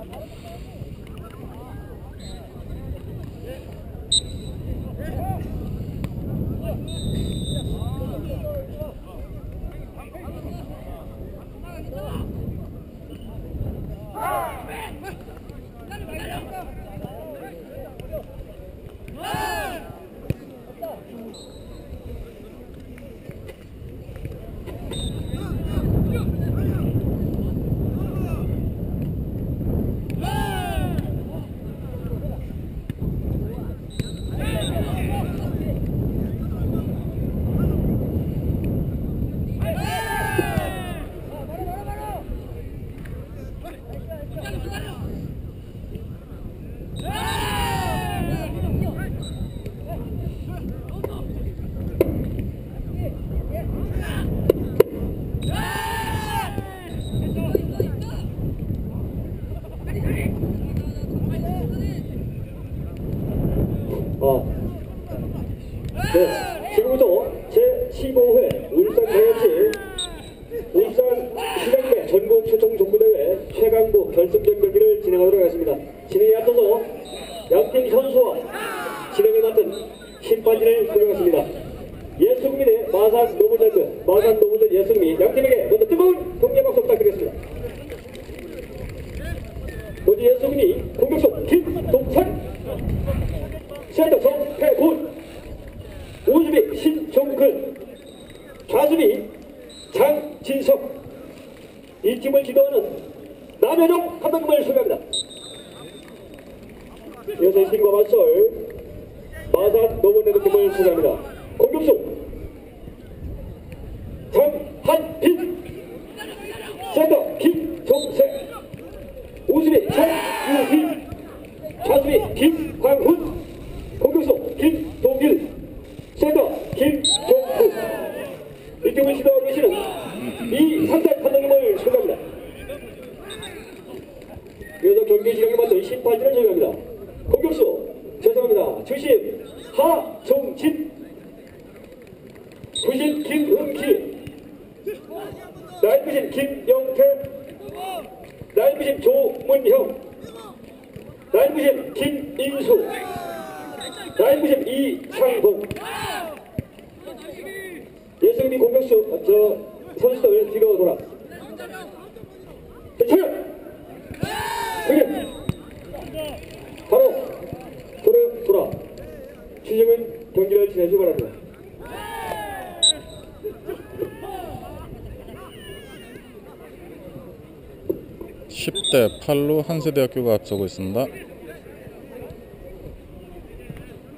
어. 15회 울산 대학시 울산 시장대 전국 최종 종구대회 최강부 결승전 경기를 진행하도록 하겠습니다. 진행에 앞서서 양팀 선수와 진행에 맡은 심판진을 소개하겠습니다. 예수민의 마산 노블랜드, 마산 노블랜드 예수민 양팀에게 먼저 뜨거운 동계 박수 부탁드리겠습니다. 먼저 예수민이 공격수 김동찬 센터 정태훈 우수비 신종근 좌수비 장진석 지도하는 남현종 감독님을 소개합니다. 이어서 이 팀과 맞설 마산 노원레드 팀을 소개합니다. 공격수 장한빈 센터 김종세 우수비 장유희 좌수비 김광훈 出去好 10대 8로 한세대학교가 앞서고 있습니다.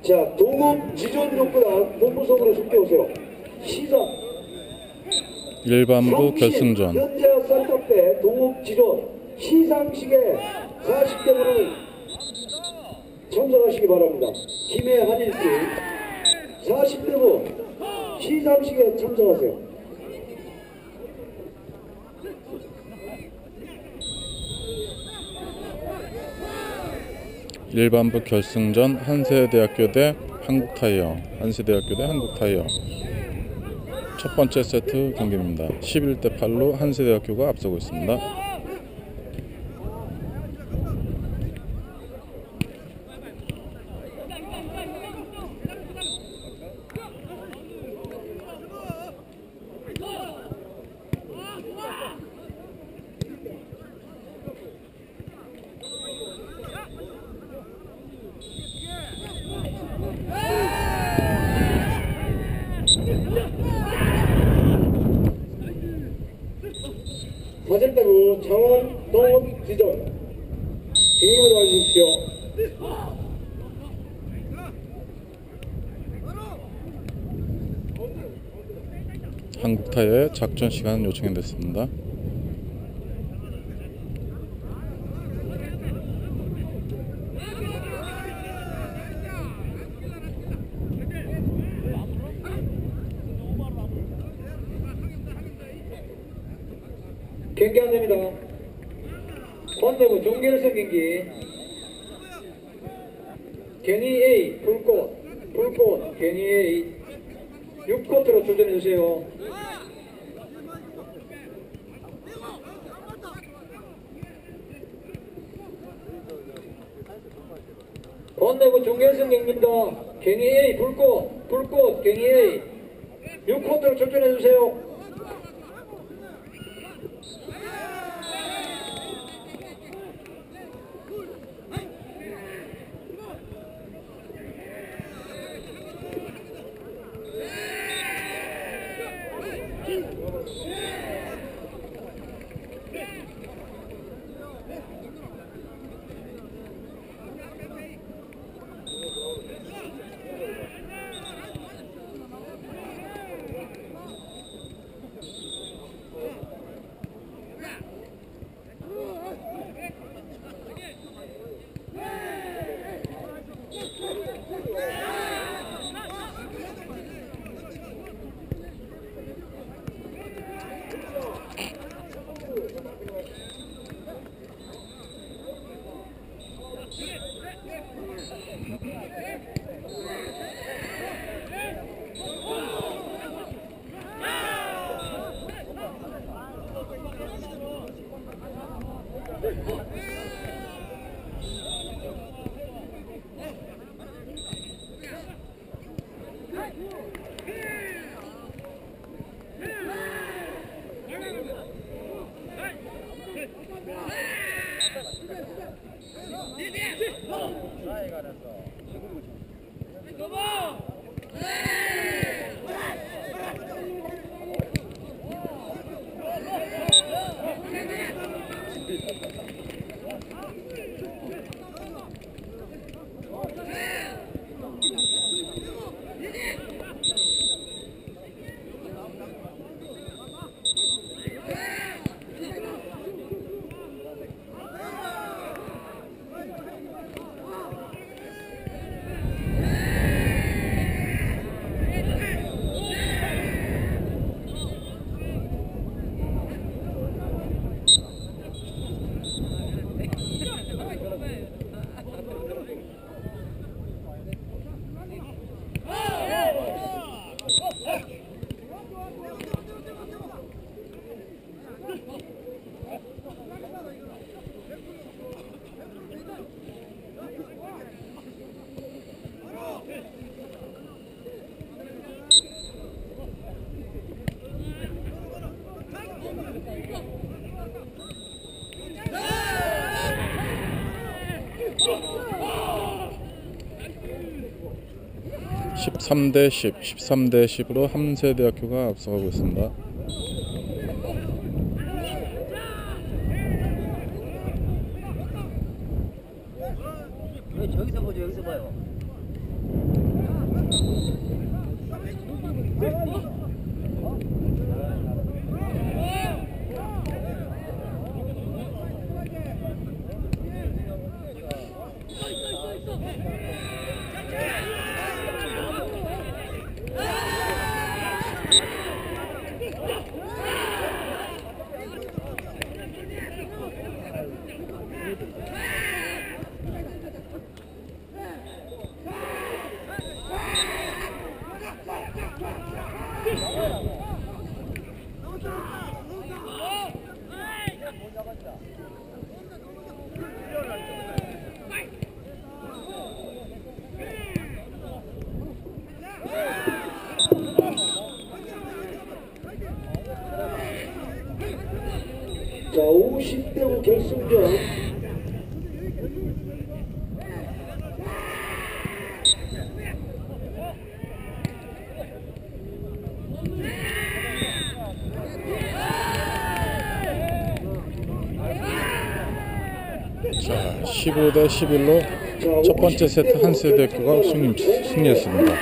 자, 동업 지존 욕구단 본부석으로 숙대 오세요. 시작. 일반부 결승전 현재 쌀떡대 동업 지존 시상식에 40대 분을 참석하시기 바랍니다. 김해 한일 팀 40대 분 시상식에 참석하세요. 일반부 결승전 한세대학교 대 한국타이어 한세대학교 대 한국타이어 첫 번째 세트 경기입니다. 11대 8로 한세대학교가 앞서고 있습니다. 사절대부 창원 동업 지존 경기를 와주십시오. 한국타이어의 작전 시간 요청이 됐습니다. 경기 안 됩니다. 본대부 종결선 경기 견이 A 불꽃 불꽃 견이 A 6코트로 출전해주세요. 건대구 종결승 경기입니다. 경희 A 불꽃 불꽃 경희 A 6코트로 출전해주세요. 십삼 대 10, 13대 10으로 함세대학교가 앞서가고 있습니다. 왜 저기서 보죠. 여기서 봐요 자, 50대 5 결승전. 자, 15대 11로 자, 첫 번째 세트 50대 5 한세대학교가 승리, 승리했습니다.